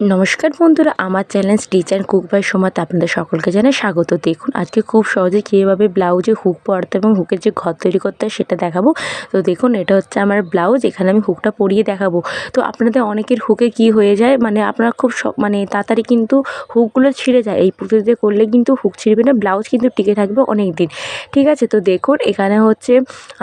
নমস্কার বন্ধুরা, আমার চ্যালেঞ্জ টিচার কুক বাই সোমাতে আপনাদের সকলকে জানাই স্বাগত। দেখুন, আজকে খুব সহজে কীভাবে ব্লাউজে হুক পরাতে এবং হুকের যে ঘর তৈরি করতে হয় সেটা দেখাবো। তো দেখুন, এটা হচ্ছে আমার ব্লাউজ, এখানে আমি হুকটা পরিয়ে দেখাবো। তো আপনাদের অনেকের হুকে কি হয়ে যায় মানে আপনারা খুব মানে তাড়াতাড়ি কিন্তু হুকগুলো ছিঁড়ে যায়। এই পদ্ধতিতে করলে কিন্তু হুক ছিঁড়বে না, ব্লাউজ কিন্তু টিকে থাকবে অনেক দিন ঠিক আছে, তো দেখুন, এখানে হচ্ছে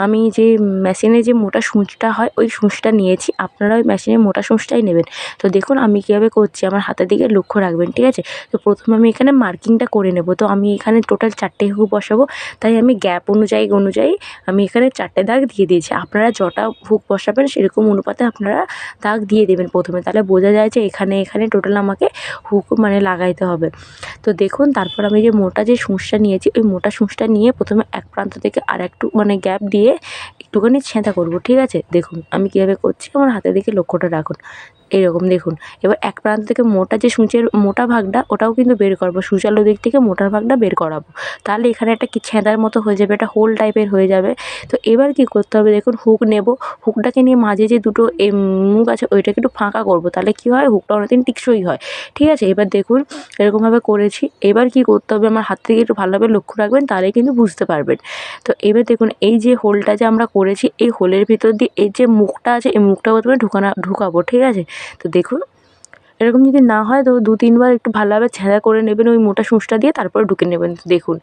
আমি যে মেশিনে যে মোটা সূঁচটা হয়, ওই সূঁচটা নিয়েছি। আপনারা ওই মেশিনের মোটা সূঁচটাই নেবেন। তো দেখুন, আমি কীভাবে করছি আমার হাতের দিকে লক্ষ্য রাখবেন, ঠিক আছে? তো প্রথমে আমি এখানে মার্কিংটা করে নেব। তো আমি এখানে টোটাল চারটে হুক বসাবো। তাই আমি গ্যাপ অনুযায়ী অনুযায়ী আমি এখানে চারটে দাগ দিয়ে দিয়েছি। আপনারা যটা হুক বসাবেন, সেরকম অনুপাতে আপনারা দাগ দিয়ে দেবেন প্রথমে। তাহলে বোঝা যায় যে এখানে এখানে টোটাল আমাকে হুক মানে লাগাইতে হবে। তো দেখুন, তারপর আমি যে মোটা যে সূঁচটা নিয়েছি, ওই মোটা সূঁচটা নিয়ে প্রথমে এক প্রান্ত থেকে আর একটু মানে গ্যাপ দিয়ে একটুখানি ছেঁদা করব, ঠিক আছে? দেখুন, আমি কীভাবে করছি, আমার হাতের দিকে লক্ষ্যটা রাখুন। এরকম দেখুন, এবার এক প্রান্ত থেকে মোটা যে সূচের মোটা ভাগটা, ওটাও কিন্তু বের করব, সূচালো দিক থেকে মোটার ভাগটা বের করাবো। তাহলে এখানে একটা কি ছেঁদার মতো হয়ে যাবে, একটা হোল টাইপের হয়ে যাবে। তো এবার কী করতে হবে দেখুন হুক নেব। হুকটাকে নিয়ে মাঝে যে দুটো মুখ আছে, ওইটাকে একটু ফাঁকা করব। তাহলে কী হয়? হুকটা অনেকদিন টিকসই হয়। ঠিক আছে? এবার দেখুন এরকমভাবে করেছি। এবার কি করতে হবে? আমার হাত থেকে একটু ভালোভাবে লক্ষ্য রাখবেন তাহলে কিন্তু বুঝতে পারবেন। তো এবার দেখুন, এই যে হোলটা যে আমরা করেছি, এই হোলের ভিতর দিয়ে এই যে মুখটা আছে, এই মুখটা প্রথমে ঢুকানো, ঢুকাবো, ঠিক আছে? তো দেখুন এরকম যদি না হয়, তো দু তিনবার একটু ভালোভাবে ছেঁদা করে নেবেন ওই মোটা সূঁচটা দিয়ে, তারপরে ঢুকে নেবেন। দেখুন,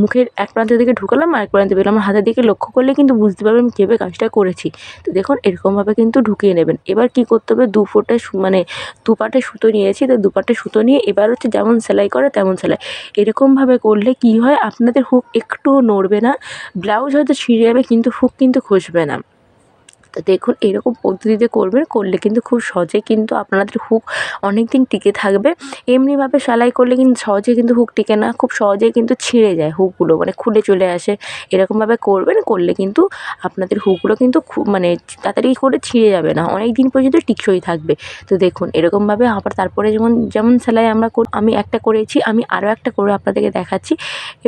মুখের এক প্রান্ত থেকে ঢুকালাম আর এক প্রান্ত বেরোলাম আমার হাতের দিকে লক্ষ্য করলে কিন্তু বুঝতে পারবেন কীভাবে কাজটা করেছি। তো দেখুন, এরকমভাবে কিন্তু ঢুকিয়ে নেবেন। এবার কী করতে হবে? দু ফোঁটে মানে দু পাটে সুতো নিয়েছি। তো দু পাটে সুতো নিয়ে এবার হচ্ছে যেমন সেলাই করে, তেমন সেলাই। এরকমভাবে করলে কী হয়? আপনাদের হুক একটুও নড়বে না। ব্লাউজ হয়তো ছিঁড়ে যাবে, কিন্তু হুক কিন্তু খসবে না। তো দেখুন, এরকম পদ্ধতিতে করবেন, করলে কিন্তু খুব সহজে কিন্তু আপনাদের হুক অনেক দিন টিকে থাকবে। এমনিভাবে সেলাই করলে কিন্তু সহজে কিন্তু হুক টিকে না, খুব সহজেই কিন্তু ছিঁড়ে যায় হুকগুলো মানে খুলে চলে আসে। এরকমভাবে করবেন, করলে কিন্তু আপনাদের হুকগুলো কিন্তু খুব মানে তাড়াতাড়ি করে ছিঁড়ে যাবে না অনেক দিন পর্যন্ত টিকসই থাকবে। তো দেখুন, এরকমভাবে আবার তারপরে যেমন যেমন সেলাই আমরা আমি একটা করেছি, আমি আরও একটা করে আপনাদেরকে দেখাচ্ছি।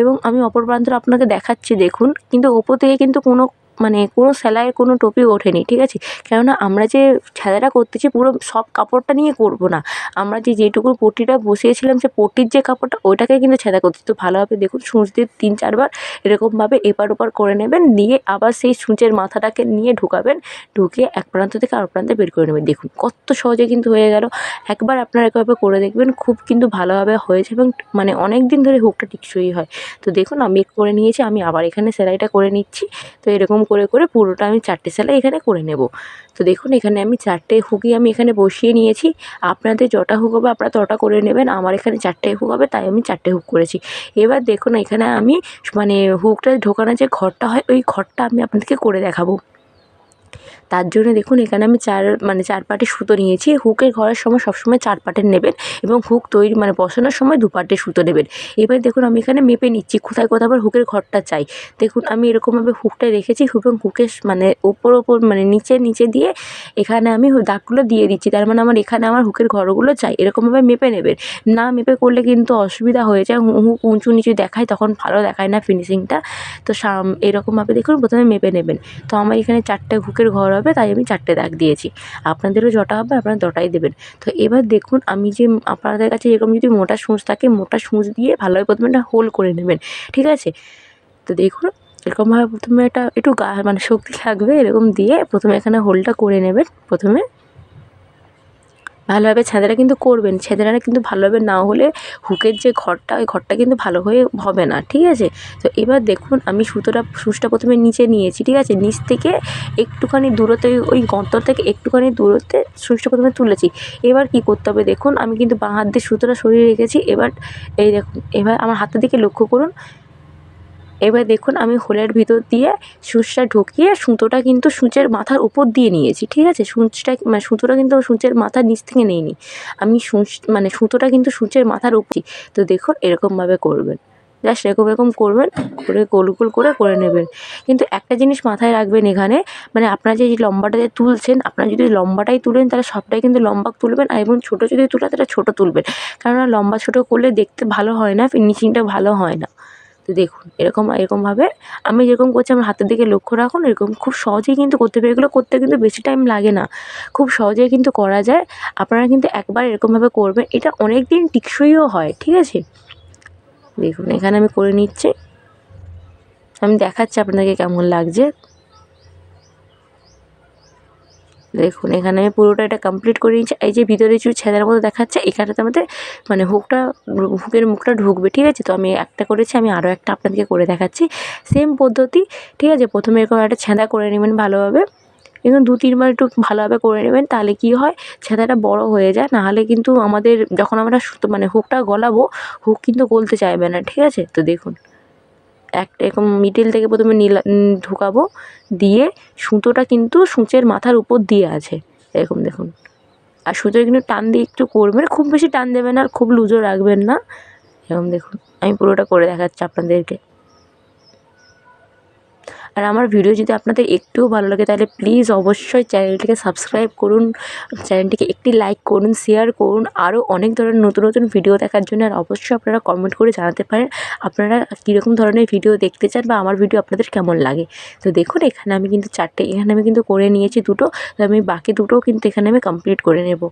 এবং আমি অপর প্রান্তটা আপনাকে দেখাচ্ছি, দেখুন, কিন্তু ওপর থেকে কিন্তু কোনো মানে কোনো সেলাইয়ের কোনো টোপই ওঠেনি, ঠিক আছে? কেননা আমরা যে ছেঁদাটা করতেছি পুরো সব কাপড়টা নিয়ে করব না। আমরা যে যেটুকু পট্টিটা বসিয়েছিলাম সে পট্টির যে কাপড়টা ওইটাকে কিন্তু ছেঁদা করছি। তো ভালোভাবে দেখুন সূচ দিয়ে তিন চারবার এরকমভাবে এপার ওপার করে নেবেন, নিয়ে আবার সেই সূচের মাথাটাকে নিয়ে ঢুকাবেন, ঢুকিয়ে এক প্রান্ত থেকে আর প্রান্তে বের করে নেবেন। দেখুন কত সহজে কিন্তু হয়ে গেল। একবার আপনারা এভাবে করে দেখবেন, খুব কিন্তু ভালোভাবে হয়েছে এবং মানে অনেক দিন ধরে হুকটা টিকসই হয়। তো দেখুন আমি করে নিয়েছি, আমি আবার এখানে সেলাইটা করে নিচ্ছি। তো এরকম করে করে পুরোটা আমি চারটে সেলাই এখানে করে নেব। তো দেখুন, এখানে আমি চারটে হুকই আমি এখানে বসিয়ে নিয়েছি। আপনাদের যটা হুক হবে আপনারা তটা করে নেবেন, আমার এখানে চারটে হুক হবে, তাই আমি চারটে হুক করেছি। এবার দেখুন, এখানে আমি মানে হুকটা ঢোকানো যে ঘরটা হয়, ওই ঘরটা আমি আপনাদেরকে করে দেখাবো। তার জন্য দেখুন, এখানে আমি চার মানে চার পাটে সুতো নিয়েছি। হুকের ঘরের সময় সবসময় চার পাটের নেবেন এবং হুক তৈরি মানে বসানোর সময় দু পাটে সুতো নেবেন। এবার দেখুন, আমি এখানে মেপে নিচ্ছি কোথায় কোথায় আবার হুকের ঘরটা চাই। দেখুন, আমি এরকমভাবে হুকটা রেখেছি এবং হুকের মানে ওপর ওপর মানে নিচে নিচে দিয়ে এখানে আমি দাগগুলো দিয়ে দিচ্ছি। তার মানে আমার এখানে আমার হুকের ঘরগুলো চাই। এরকমভাবে মেপে নেবেন। না মেপে করলে কিন্তু অসুবিধা হয়ে যায়। হুক উঁচু নিচু দেখায়, তখন ভালো দেখায় না ফিনিশিংটা। তো সাম, এরকমভাবে দেখুন, প্রথমে মেপে নেবেন। তো আমার এখানে চারটে হুকের ঘর হবে, তাই আমি চারটে দাগ দিয়েছি। আপনাদেরও যটা হবে, আপনারা দটাই দেবেন। তো এবার দেখুন, আমি যে আপনাদের কাছে এরকম যদি মোটা সূঁচ থাকে, মোটা সূঁচ দিয়ে ভালোভাবে প্রথমে একটা হোল করে নেবেন, ঠিক আছে? তো দেখুন, এরকমভাবে প্রথমে একটা একটু গা মানে শক্তি লাগবে, এরকম দিয়ে প্রথমে এখানে হোলটা করে নেবেন, প্রথমে। ভালোভাবে ছেঁদাটা কিন্তু করবেন। ছেঁদাটা কিন্তু ভালোভাবে না হলে হুকের যে ঘরটা, ওই ঘরটা কিন্তু ভালো হয়ে হবে না, ঠিক আছে? তো এবার দেখুন, আমি সুতোটা, সূচটা প্রথমে নিচে নিয়েছি, ঠিক আছে? নিচ থেকে একটুখানি দূরত্বে, ওই গর্তর থেকে একটুখানি দূরত্বে সূচটা প্রথমে তুলেছি। এবার কী করতে হবে দেখুন, আমি কিন্তু বাঁ হাত দিয়ে সুতোটা সরিয়ে রেখেছি। এবার, এই দেখুন, এবার আমার হাতের দিকে লক্ষ্য করুন। এবার দেখুন আমি হোলের ভিতর দিয়ে সূচটা ঢুকিয়ে সুতোটা কিন্তু সূচের মাথার উপর দিয়ে নিয়েছি, ঠিক আছে? সূচটা মানে সুতোটা কিন্তু সূচের মাথার নিচ থেকে নিইনি। আমি সূচ মানে সুতোটা কিন্তু সূচের মাথার উপরই তো দেখুন এরকমভাবে করবেন। জাস্ট এরকম এরকম করবেন, করে গোল গোল করে করে নেবেন। কিন্তু একটা জিনিস মাথায় রাখবেন এখানে মানে আপনারা যে লম্বাটা যে তুলছেন, আপনারা যদি লম্বাটাই তুলেন তাহলে সবটাই কিন্তু লম্বা তুলবেন আর এবং ছোটো যদি তুলে তাহলে ছোটো তুলবেন। কেননা লম্বা ছোটো করলে দেখতে ভালো হয় না ফিনিশিংটা ভালো হয় না। তো দেখুন। এরকম এরকমভাবে আমি যেরকম করছি, আমার হাতের দিকে লক্ষ্য রাখুন, এরকম খুব সহজেই কিন্তু করতে পারি এগুলো করতে কিন্তু বেশি টাইম লাগে না। খুব সহজেই কিন্তু করা যায়। আপনারা কিন্তু একবার এরকমভাবে করবেন, এটা অনেক দিন টিকসইও হয়, ঠিক আছে? দেখুন, এখানে আমি করে নিচ্ছি। আমি দেখাচ্ছি আপনাদেরকে কেমন লাগছে। দেখুন, এখানে আমি পুরোটা এটা কমপ্লিট করে নিচ্ছি এই যে ভিতরে কিছু ছেঁদার মতো দেখাচ্ছে এখানটাতে আমাদের মানে হুকটা, হুকের মুখটা ঢুকবে, ঠিক আছে? তো আমি একটা করেছি, আমি আরও একটা আপনাদেরকে করে দেখাচ্ছি। সেম পদ্ধতি, ঠিক আছে? প্রথমে এরকম একটা ছেঁদা করে নেবেন ভালোভাবে। এরকম দু, তিনবার একটু ভালোভাবে করে নেবেন, তাহলে কী হয়? ছেঁদাটা বড় হয়ে যায়। নাহলে কিন্তু আমাদের, যখন আমরা মানে হুকটা গলাবো, হুক কিন্তু গলতে চাইবে না, ঠিক আছে? তো দেখুন। একটা এরকম মিডিল থেকে প্রথমে নীলা ঢুকাবো, দিয়ে সুতোটা কিন্তু সুঁচের মাথার উপর দিয়ে আছে। এরকম দেখুন। আর সুতোয় কিন্তু টান দিয়ে একটু করবেন, খুব বেশি টান দেবেন আর খুব লুজও রাখবেন না। এরকম দেখুন। আমি পুরোটা করে দেখাচ্ছি আপনাদেরকে। আর আমার ভিডিও যদি আপনাদের একটুও ভালো লাগে, তাহলে প্লিজ অবশ্যই চ্যানেলটিকে সাবস্ক্রাইব করুন চ্যানেলটিকে একটি লাইক করুন শেয়ার করুন, আরও অনেক ধরনের নতুন নতুন ভিডিও দেখার জন্য। আর অবশ্যই আপনারা কমেন্ট করে জানাতে পারেন, আপনারা কীরকম ধরনের ভিডিও দেখতে চান বা আমার ভিডিও আপনাদের কেমন লাগে। তো দেখুন, এখানে আমি কিন্তু চারটে, এখানে আমি কিন্তু করে নিয়েছি দুটো, তো আমি বাকি দুটোও কিন্তু এখানে আমি কমপ্লিট করে নেব।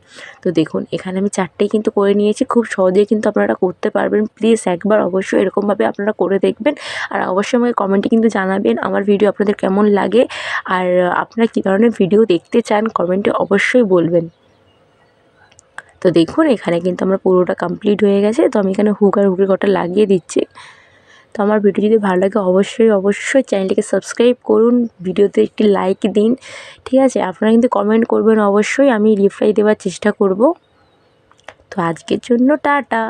তো দেখুন, এখানে আমি চারটেই কিন্তু করে নিয়েছি, খুব সহজেই কিন্তু আপনারা করতে পারবেন। প্লিজ একবার অবশ্যই এরকমভাবে আপনারা করে দেখবেন। আর অবশ্যই আমাকে কমেন্টে কিন্তু জানাবেন, আমার ভিডিও আপনাদের কেমন লাগে আর আপনারা কী ধরনের ভিডিও দেখতে চান কমেন্টে অবশ্যই বলবেন। তো দেখুন, এখানে কিন্তু আমার পুরোটা কমপ্লিট হয়ে গেছে। তো আমি এখানে হুক আর হুকের ঘরটা লাগিয়ে দিচ্ছি। তো আমার ভিডিও যদি ভালো লাগে, অবশ্যই অবশ্যই চ্যানেলটিকে সাবস্ক্রাইব করুন ভিডিওতে একটি লাইক দিন, ঠিক আছে? আপনারা কিন্তু কমেন্ট করবেন অবশ্যই, আমি রিপ্লাই দেওয়ার চেষ্টা করব। তো আজকের জন্য টাটা।